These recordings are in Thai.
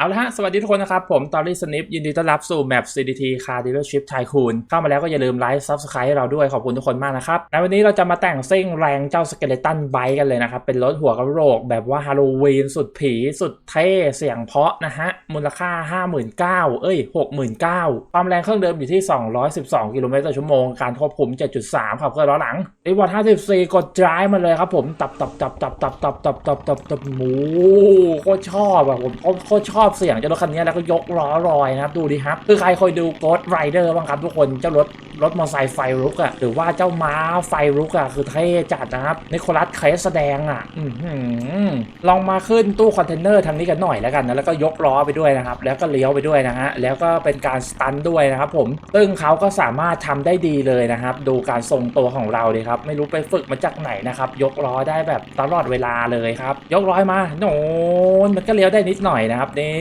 เอาละฮะ สวัสดีทุกคนนะครับ ผมตอรี่สนิปยินดีต้อนรับสู่แมป CDT Car Dealership Tycoon เข้ามาแล้วก็อย่าลืมไลค์ Subscribe ให้เราด้วย ขอบคุณทุกคนมากนะครับ ในวันนี้เราจะมาแต่งซิ่งแรงเจ้าสเกเลตันไบกันเลยนะครับ เป็นรถหัวกระโหลกแบบว่าฮาโลวีนสุดผี สุดเท่ เสียงเพาะนะฮะ มูลค่า 59,000 เอ้ย 69,000 ความแรงเครื่องเดิมอยู่ที่ 212 กิโลเมตรต่อชั่วโมง การควบคุม 7.3 ขับเคลื่อนล้อหลังรีวอร์ด54 กด drive มาเลยครับผมตับตับตับตับตับตับตับตับตับตับหมูโคตรชอบอะผมโคตรชอบอบเสียงเจ้ารถคันนี้แล้วก็ยกล้อลอยนะครับดูดิครับคือใครเคยดู Ghost Rider บ้างครับทุกคนเจ้ารถรถมอเตอร์ไซค์ไฟลุกอะหรือว่าเจ้าม้าไฟลุกอะคือเท่จัดนะครับนิโคลัสเคสแสดงอะออลองมาขึ้นตู้คอนเทนเนอร์ทางนี้กันหน่อยแล้วกันนะแล้วก็ยกล้อไปด้วยนะครับ แล้วก็เลี้ยวไปด้วยนะฮะแล้วก็เป็นการสตันด้วยนะครับผมซึ่งเขาก็สามารถทำได้ดีเลยนะครับ ดูการทรงตัวของเราเลยครับ ไม่รู้ไปฝึกมาจากไหนนะครับ ยกล้อได้แบบตลอดเวลาเลยครับ ยกล้อมาโน่นมันก็เลี้ยวได้นิดหน่อยนะครับนี่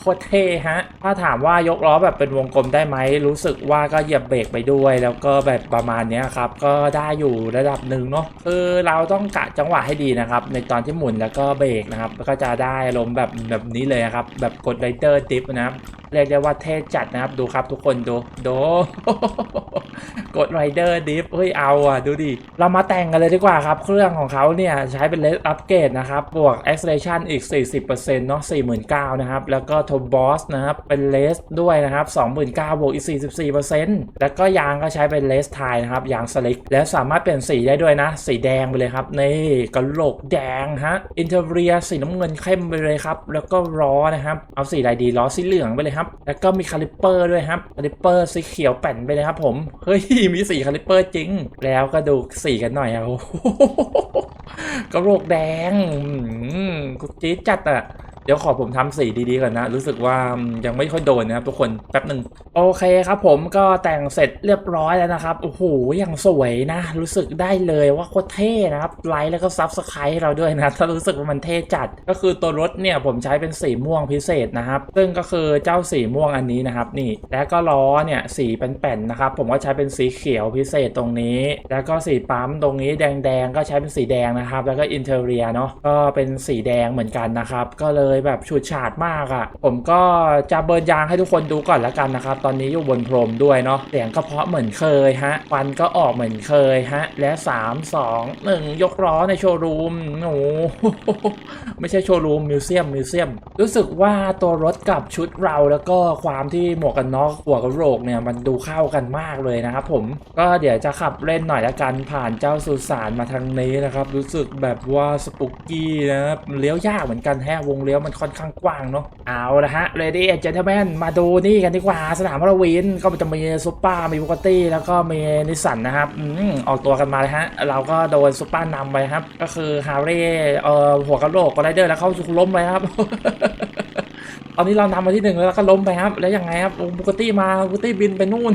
โคตรเท่ฮะ ถ้าถามว่ายกล้อแบบเป็นวงกลมได้ไหม รู้สึกว่าก็เหยียบเบรกไปด้วย แล้วก็แบบประมาณนี้ครับ ก็ได้อยู่ระดับหนึ่งเนาะ คือเราต้องกะจังหวะให้ดีนะครับ ในตอนที่หมุนแล้วก็เบรกนะครับ ก็จะได้ลมแบบแบบนี้เลยครับ แบบกดไรเดอร์ดิฟนะครับ เรียกได้ว่าเท่จัดนะครับ ดูครับทุกคนดูดูกดไรเดอร์ดิฟเฮ้ยเอาอะดูดิ เรามาแต่งกันเลยดีกว่าครับ เครื่องของเขาเนี่ยใช้เป็นเลสอัปเกรดนะครับ บวก acceleration อีก 40%เนาะ49,000นะครับ แล้วก็ทบอสนะครับ เป็นเลสด้วยนะครับ29,000บวกอีก 44%แล้วก็ยางก็ใช้เป็นเลสไทยนะครับ ยางสลิก และสามารถเปลี่ยนสีได้ด้วยนะ สีแดงไปเลยครับ นี่กระโหลกแดงฮะ อินเทอร์เรียสีน้ำเงินเข้มไปเลยครับ แล้วก็ล้อนะครับ เอาสีอะไรดีล้อสีเหลืองไปเลยครับแล้วก็มีคาลิปเปอร์ด้วยครับคาลิปเปอร์สีเขียวแป่นไปเลยครับผม เฮ้ย มีสีคาลิปเปอร์จริง แล้วก็ดูสีกันหน่อยอะโอ้โหกระโหลกแดงกูจี๊ดจัดอะ เดี๋ยวขอผมทำสีดีๆก่อนนะ รู้สึกว่ายังไม่ค่อยโดนนะครับทุกคนแป๊บหนึ่งโอเคครับผมก็แต่งเสร็จเรียบร้อยแล้วนะครับโอ้โหอย่างสวยนะ รู้สึกได้เลยว่าโคตรเท่นะครับไลค์แล้วก็ซับสไครต์เราด้วยนะถ้ารู้สึกว่ามันเท่จัด ก็คือตัวรถเนี่ยผมใช้เป็นสีม่วงพิเศษนะครับ ซึ่งก็คือเจ้าสีม่วงอันนี้นะครับนี่แล้วก็ล้อเนี่ยสีเป็นแป่นๆนะครับผมก็ใช้เป็นสีเขียวพิเศษตรงนี้ แล้วก็สีปั๊มตรงนี้แดงๆก็ใช้เป็นสีแดงนะครับ แล้วก็อินเทอร์เรียเนาะก็เป็นสีแดงเหมือนกันนะครับก็เลยยแบบฉูดฉาดมากอะ่ะ ผมก็จะเบิร์นยางให้ทุกคนดูก่อนล้วกันนะครับ ตอนนี้อยู่บนพรมด้วยเนาะเสียงก็เพาะเหมือนเคยฮะควันก็ออกเหมือนเคยฮะ และ 3 2 1 ยกล้อในโชว์รูมโอ้โหไม่ใช่โชว์รูมมิวเซียมมิวเซียม รู้สึกว่าตัวรถกับชุดเราแล้วก็ความที่หมวกกันน็อกหัวกระโหลกเนี่ยมันดูเข้ากันมากเลยนะครับผมก็เดี๋ยวจะขับเล่นหน่อยละกันผ่านเจ้าสุสานมาทางนี้นะครับ รู้สึกแบบว่าสปุกกี้นะครับเลี้ยวยากเหมือนกันแฮะวงเลี้ยวมันค่อนข้างกว้างเนาะเอาละฮะเลดี้เจนเทแมนมาดูนี่กันดีกว่าสนามฮาโลวีนก็จะมีซุปเปอร์มีบุกตี้แล้วก็มีนิสสันนะครับอืมออกตัวกันมาเลยฮะ เราก็โดนซุปเปอร์นำไปครับ ก็คือฮาร์เร่เอ่อหัวกระโหลกก็ไรเดอร์แล้วเข้าล้มไปครับตอนนี้เรานำมาที่หนึ่งแล้วก็ล้มไปครับ แล้วยังไงครับบุกตี้มาบุกตี้บินไปนู่น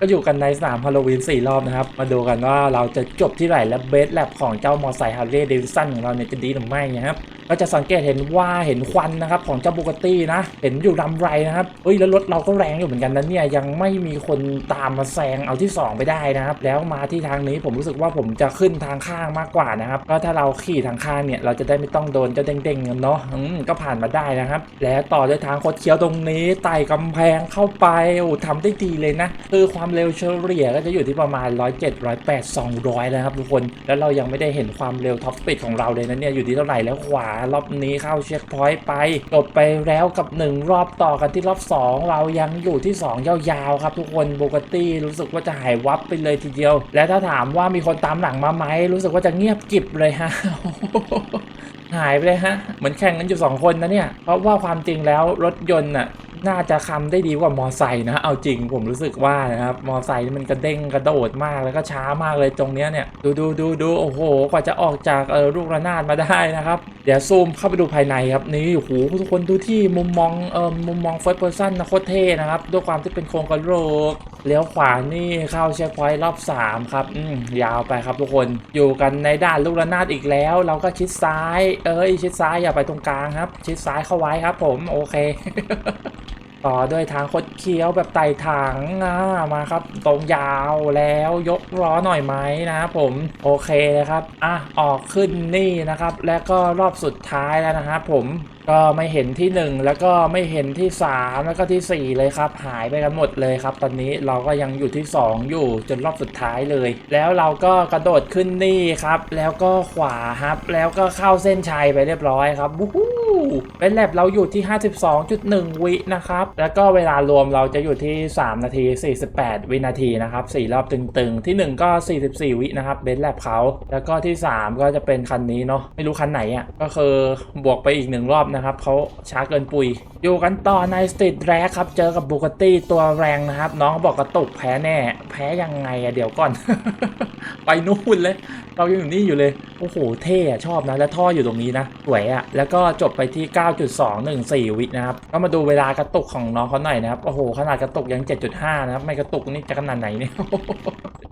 ก็อยู่กันในสนามฮาโลวีนสี่รอบนะครับ มาดูกันว่าเราจะจบที่ไหนและเบสแลบของเจ้ามอไซค์ฮาร์เลย์เดวิสันของเราเนี่ยจะดีหรือไม่นะครับก็จะสังเกตเห็นว่าเห็นควันนะครับของเจ้าบุกตี้นะ เห็นอยู่ลำไรนะครับเฮ้ยแล้วรถเราก็แรงอยู่เหมือนกันนะเนี่ยยังไม่มีคนตามมาแซงเอาที่ 2 ไปได้นะครับ แล้วมาที่ทางนี้ผมรู้สึกว่าผมจะขึ้นทางข้างมากกว่านะครับก็ถ้าเราขี่ทางข้างเนี่ยเราจะได้ไม่ต้องโดนเจ้าเด้งๆกันเนาะอืมก็ผ่านมาได้นะครับ แล้วต่อด้วยทางคดเคี้ยวตรงนี้ไต่กำแพงเข้าไปโอ้ทำได้ดีเลยนะคือความความเร็วเฉลี่ยก็จะอยู่ที่ประมาณ 107 108 200แล้วครับทุกคน แล้วเรายังไม่ได้เห็นความเร็วท็อปสปีดของเราเลยนะเนี่ยอยู่ที่เท่าไหร่แล้วขวารอบนี้เข้าเช็คพอยต์ไปจบไปแล้วกับ 1 รอบต่อกันที่รอบ 2 เรายังอยู่ที่ 2 ยาวๆครับทุกคนโบกตี้รู้สึกว่าจะหายวับไปเลยทีเดียว และถ้าถามว่ามีคนตามหลังมาไหมรู้สึกว่าจะเงียบกิบเลยฮะหายไปเลยฮะ เหมือนแข่งกันอยู่ 2 คนนะเนี่ย เพราะว่าความจริงแล้วรถยนต์น่ะ น่าจะคำได้ดีกว่ามอไซค์นะ เอาจริงผมรู้สึกว่านะครับ มอไซค์นี่มันกระเด้งกระโดดมากแล้วก็ช้ามากเลยตรงเนี้ยเนี่ย ดูดูดูดูโอ้โห กว่าจะออกจากเออลูกระนาดมาได้นะครับ เดี๋ยวซูมเข้าไปดูภายในครับ นี่โอ้โหทุกคนดูที่มุมมองเออมุมมอง first person นะโคตรเท่นะครับ ด้วยความที่เป็นโครงกระโหลกเลี้ยวขวานี่เข้าเช็คพอยต์รอบ 3 ครับอืมยาวไปครับทุกคนอยู่กันในด้านลูกระนาดอีกแล้ว เราก็ชิดซ้าย เอ้ย ชิดซ้ายอย่าไปตรงกลางครับ ชิดซ้ายเข้าไว้ครับ ผมโอเค ต่อด้วยทางคดเคี้ยวแบบไต่ถังมาครับ ตรงยาวแล้วยกล้อหน่อยไหมนะครับผมโอเคเลยครับอะออกขึ้นนี่นะครับ แล้วก็รอบสุดท้ายแล้วนะครับผม ก็ไม่เห็นที่ 1 แล้วก็ไม่เห็นที่ 3 แล้วก็ทีสี่ 4 เลยครับ หายไปกันหมดเลยครับ ตอนนี้เราก็ยังอยู่ที่ 2 อยู่จนรอบสุดท้ายเลย แล้วเราก็กระโดดขึ้นนี่ครับ แล้วก็ขวาครับ แล้วก็เข้าเส้นชัยไปเรียบร้อยครับวู้ฮู้เป็นแลบเราอยู่ที่ 52.1 วินะครับ แล้วก็เวลารวมเราจะอยู่ที่ 3 นาที 48 วินาทีนะครับ 4 รอบตึงๆ ที่ 1 ก็ 44 วินะครับเบนแลบเขา แล้วก็ที่ 3 ก็จะเป็นคันนี้เนาะ ไม่รู้คันไหนอะ ก็คือบวกไปอีกหนึ่งรอบนะครับเขาช้าเกินปุย อยู่กันต่อในสตรีทแรกครับ เจอกับบุกตี้ตัวแรงนะครับ น้องบอกกระตุกแพ้แน่ แพ้ยังไงอะเดี๋ยวก่อน ไปนู่นเลย เรายังอยู่นี่อยู่เลย โอ้โห เท่อะชอบนะ แล้วท่ออยู่ตรงนี้นะ สวยอะแล้วก็จบไปที่ 9.214 วินะครับ ก็มาดูเวลากระตุกของน้องเขาหน่อยนะครับ โอ้โห ขนาดกระตุกยัง 7.5 นะครับ ไม่กระตุกนี่จะขนาดไหนเนี่ย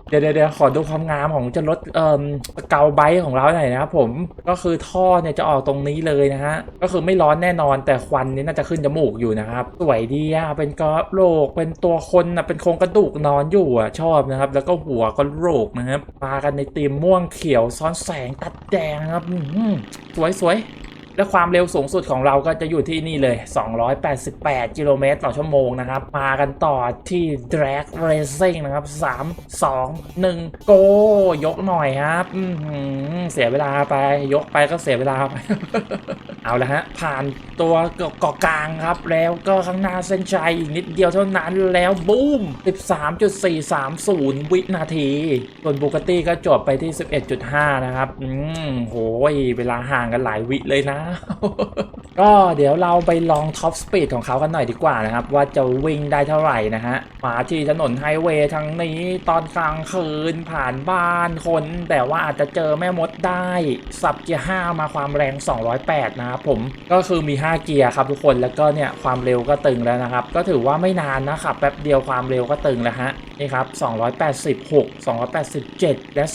เดี๋ยวเดี๋ยวขอดูความงามของจะรถเอ่อเกาไบค์ของเราหน่อยนะครับผมก็คือท่อเนี่ยจะออกตรงนี้เลยนะฮะก็คือไม่ร้อนแน่นอนแต่ควันนี่น่าจะขึ้นจมูกอยู่นะครับสวยดีอะเป็นกระโหลกเป็นตัวคนอะเป็นโครงกระดูกนอนอยู่อะชอบนะครับ แล้วก็หัวก็โหลกนะครับมากันในธีมม่วงเขียวซ้อนแสงตัดแดงนะครับสวยสวย และความเร็วสูงสุดของเราก็จะอยู่ที่นี่เลย 288 กิโลเมตรต่อชั่วโมงนะครับ มากันต่อที่ Drag Racing นะครับ 3 2 1 Go ยกหน่อยครับเสียเวลาไป ยกไปก็เสียเวลาไป เอาละฮะ ผ่านตัวเกาะกลางครับ แล้วก็ข้างหน้าเส้นชัยอีกนิดเดียวเท่านั้นแล้วบูม 13.430 วินาทีส่วนบูกตี้ก็จบไปที่ 11.5 นะครับ อืมโหยเวลาห่างกันหลายวิเลยนะก็เดี๋ยวเราไปลองท็อปสปีดของเขากันหน่อยดีกว่านะครับ ว่าจะวิ่งได้เท่าไหร่นะฮะมาที่ถนนไฮเวย์ทางนี้ตอนกลางคืนผ่านบ้านคน แต่ว่าอาจจะเจอแม่มดได้ สับเกียร์5มาความแรง 208 นะครับผมก็คือมี 5 เกียร์ครับทุกคนแล้วก็เนี่ยความเร็วก็ตึงแล้วนะครับ ก็ถือว่าไม่นานนะครับแป๊บเดียวความเร็วก็ตึงแล้วฮะนี่ครับ 286 287 และ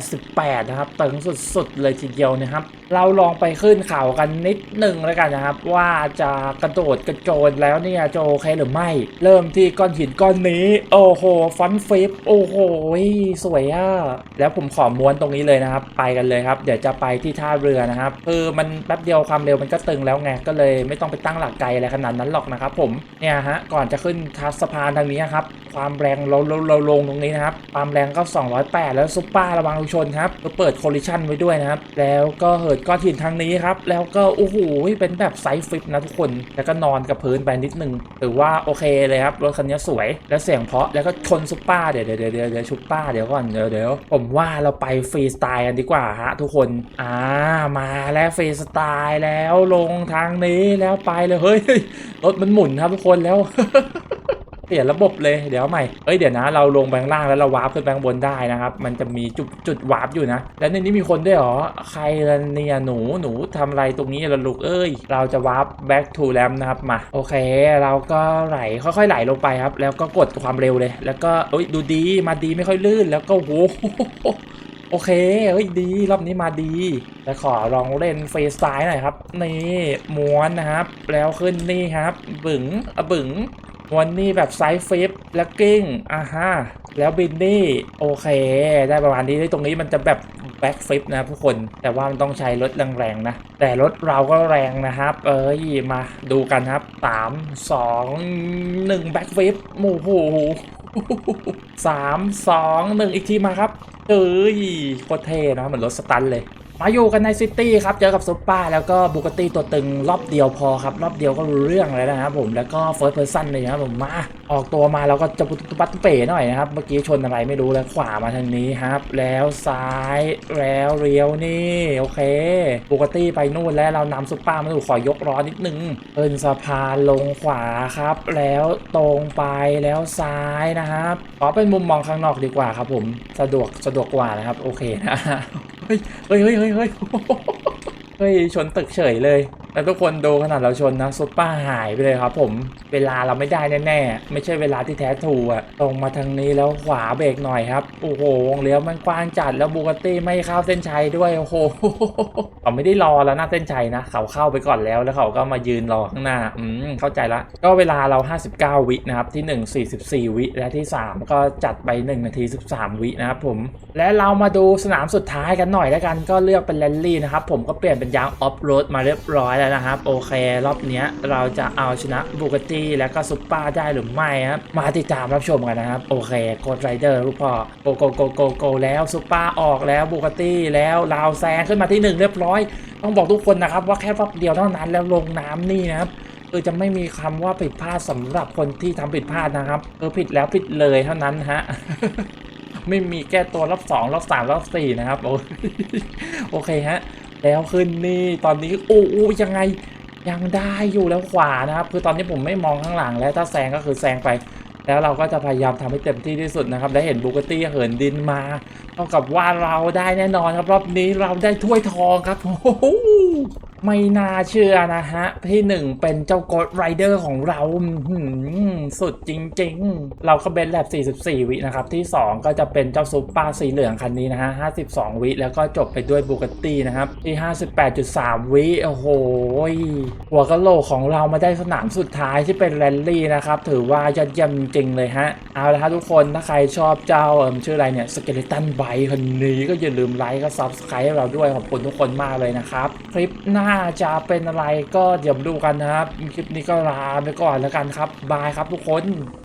288 นะครับตึงสุดๆ เลยทีเดียวนะครับ เราลองไปขึ้นเขากันนิดหนึ่งแล้วกันนะครับ ว่าจะกระโดดกระโจนแล้วเนี่ยจะโอเคหรือไม่ เริ่มที่ก้อนหินก้อนนี้ โอ้โหฟันฟิปโอ้โหสวยอะ แล้วผมขอม้วนตรงนี้เลยนะครับ ไปกันเลยครับ เดี๋ยวจะไปที่ท่าเรือนะครับคือมันแป๊บเดียวความเร็วมันก็ตึงแล้วไงก็เลยไม่ต้องไปตั้งหลักไกลอะไรขนาดนั้นหรอกนะครับผมเนี่ยฮะก่อนจะขึ้นทัสะพานทางนี้ครับ ความแรงเราเราเราลงตรงนี้นะครับความแรงก็ 208 แล้วซุปเปอร์ระวังรถชนครับก็เปิดโคลิชันไว้ด้วยนะครับ แล้วก็เหิดก้อนหินทางนี้ครับ แล้วก็โอ้โหเป็นแบบไซส์ฟลิปนะทุกคน แล้วก็นอนกับพื้นไปนิดนึงถือว่าโอเคเลยครับรถคันนี้สวย และเสียงเพราะแล้วก็ชนซุปเปอร์เดี๋ยวเดี๋ยวเดี๋ยวเดี๋ยวซุปเปอร์เดี๋ยวก่อนเดี๋ยวเดี๋ยวผมว่าเราไปฟรีสไตล์กันดีกว่าฮะทุกคนอ่ามาแล้วฟรีสไตล์แล้วลงทางนี้แล้วไปเลยเฮ้ยรถมันหมุนครับทุกคนแล้ว ปลี่ยนระบบเลยเดี๋ยวใหม่เอ้ยเดี๋ยวนะเราลงแบงล่างแล้วเราวาร์ปขึ้นแบงบนได้นะครับ มันจะมีจุดจุดวาร์ปอยู่นะ แล้วในนี้มีคนด้วยเหรอ ใครละเนี่ยหนูหนูทำอะไรตรงนี้ละลูกเอ้ย เราจะวาร์ป back to lamp นะครับมาโอเค เราก็ไหลค่อยๆไหลลงไปครับ แล้วก็กดความเร็วเลย แล้วก็เอ้ยดูดีมาดีไม่ค่อยลื่นแล้วก็โหโอเค เฮ้ย ดี รอบนี้มาดี แต่ขอลองเล่นเฟสไตล์หน่อยครับ นี่ ม้วนนะครับ แล้วขึ้นนี่ครับ บึ๋งอะบึ๋ง วันนี่แบบไซส์ฟลิปแล้วกิ้งอ่าฮะแล้วบินนี่โอเค ได้ประมาณนี้ตรงนี้มันจะแบบแบ็กฟลิปนะทุกคนแต่ว่ามันต้องใช้รถแรงๆนะ แต่รถเราก็แรงนะครับ เอ้ยมาดูกันครับสามสองหนึ่งแบ็กฟลิปโอ้โหสามสองหนึ่งอีกทีมาครับเอ้ยโคตรเท่นะเหมือนรถสตันเลย มาอยู่กันในซิตี้ครับ เจอกับซุปเปอร์แล้วก็บุกตี้ตัวตึงรอบเดียวพอครับ รอบเดียวก็รู้เรื่องเลยนะครับผมแล้วก็เฟิร์สเพอร์ซันเลยนะครับผมมาออกตัวมาเราก็จะปุตุปัตตุเป๋หน่อยนะครับ เมื่อกี้ชนอะไรไม่รู้แล้วขวามาทางนี้ครับ แล้วซ้ายแล้วเรียวนี่โอเคบุกตี้ไปนู่นแล้วเรานำซุปเปอร์มาดูขอยกล้อนิดนึงเอินสะพานลงขวาครับ แล้วตรงไปแล้วซ้ายนะครับขอเป็นมุมมองข้างนอกดีกว่าครับผมสะดวกสะดวกกว่านะครับโอเคนะเฮ้ยเฮ้ยเฮ้ยเฮ้ยเฮ้ย เฮ้ยชนตึกเฉยเลย แล้วทุกคนดูขนาดเราชนนะซุปเปอร์หายไปเลยครับ ผมเวลาเราไม่ได้แน่ๆ ไม่ใช่เวลาที่แท้ทูอะตรงมาทางนี้แล้วขวาเบรกหน่อยครับ โอ้โหวงเลี้ยวมันกว้างจัดแล้วบูกตี้ไม่เข้าเส้นชัยด้วยโอ้โหเขาไม่ได้รอแล้วหน้าเส้นชัยนะเขาเข้าไปก่อนแล้วแล้วเขาก็มายืนรอข้างหน้าอืมเข้าใจละ ก็เวลาเรา 59 วินะครับที่ 1 44 วิและที่ 3 ก็จัดไป 1 นาที 13 วินะครับผมและเรามาดูสนามสุดท้ายกันหน่อยแล้วกันก็เลือกเป็นแรลลี่นะครับผมก็เปลี่ยนเป็นยางออฟโรดมาเรียบร้อยแล้วนะครับ โอเค รอบนี้เราจะเอาชนะบูกตี้และก็ซุปเปอร์ได้หรือไม่ครับ มาติดตามรับชมกันนะครับ โอเคโกดไรเดอร์ลูกพ่อโกโกโกโกโกแล้วซุปเปอร์ออกแล้วบูกตี้แล้วเราแซงขึ้นมาที่หนึ่งเรียบร้อย ต้องบอกทุกคนนะครับว่าแค่รอบเดียวเท่านั้นแล้วลงน้ำนี่นะครับคือจะไม่มีคำว่าผิดพลาดสำหรับคนที่ทำผิดพลาดนะครับคือผิดแล้วผิดเลยเท่านั้นฮะไม่มีแก้ตัวรอบสองรอบสามรอบสี่นะครับ โอ้โอเคฮะ แล้วขึ้นนี่ตอนนี้โอ้โอยังไงยังได้อยู่แล้วขวานะครับ คือตอนนี้ผมไม่มองข้างหลังแล้วถ้าแซงก็คือแซงไป แล้วเราก็จะพยายามทำให้เต็มที่ที่สุดนะครับ และเห็นบูกตี้เหินดินมาเท่ากับว่าเราได้แน่นอนครับรอบนี้เราได้ถ้วยทองครับโอ้ ไม่น่าเชื่อนะฮะ ที่หนึ่งเป็นเจ้ากดไรเดอร์ของเราสุดจริง ๆ เราก็เบนแลบ44 วินะครับ ที่ 2 ก็จะเป็นเจ้าซุปเปอร์สีเหลืองคันนี้นะฮะ 52 วิแล้วก็จบไปด้วยบูกตี้นะครับ ที่ 58.3 วิโอ้โหหัวกะโหลกของเรามาได้สนามสุดท้ายที่เป็นแรลลี่นะครับ ถือว่ายอดเยี่ยมจริงๆเลยฮะ เอาละครับทุกคนถ้าใครชอบเจ้าเอิ่มชื่ออะไรเนี่ยสเกเลตันไบคันนี้ก็อย่าลืมไลค์ก็ซับสไครต์ให้เราด้วยขอบคุณทุกคนมากเลยนะครับคลิปหน้าจะเป็นอะไรก็เดี๋ยวดูกันนะครับ คลิปนี้ก็ลาไปก่อนแล้วกันครับ บายครับทุกคน